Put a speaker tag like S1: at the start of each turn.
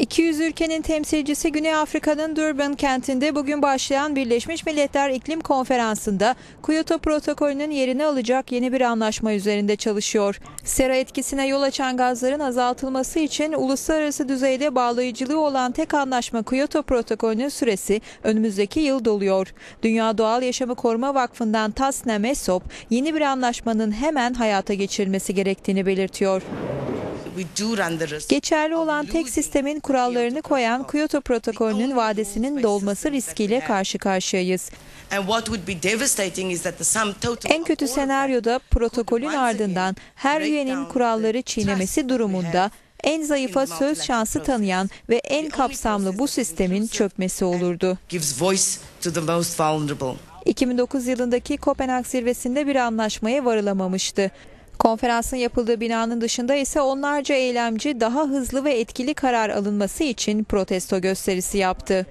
S1: 200 ülkenin temsilcisi Güney Afrika'nın Durban kentinde bugün başlayan Birleşmiş Milletler İklim Konferansı'nda Kyoto protokolünün yerini alacak yeni bir anlaşma üzerinde çalışıyor. Sera etkisine yol açan gazların azaltılması için uluslararası düzeyde bağlayıcılığı olan tek anlaşma Kyoto protokolünün süresi önümüzdeki yıl doluyor. Dünya Doğal Yaşamı Koruma Vakfı'ndan Tasna Mesop yeni bir anlaşmanın hemen hayata geçirilmesi gerektiğini belirtiyor. Geçerli olan tek sistemin kurallarını koyan Kyoto protokolünün vadesinin dolması riskiyle karşı karşıyayız. En kötü senaryoda protokolün ardından her üyenin kuralları çiğnemesi durumunda en zayıfa söz şansı tanıyan ve en kapsamlı bu sistemin çökmesi olurdu. 2009 yılındaki Kopenhag zirvesinde bir anlaşmaya varılamamıştı. Konferansın yapıldığı binanın dışında ise onlarca eylemci daha hızlı ve etkili karar alınması için protesto gösterisi yaptı.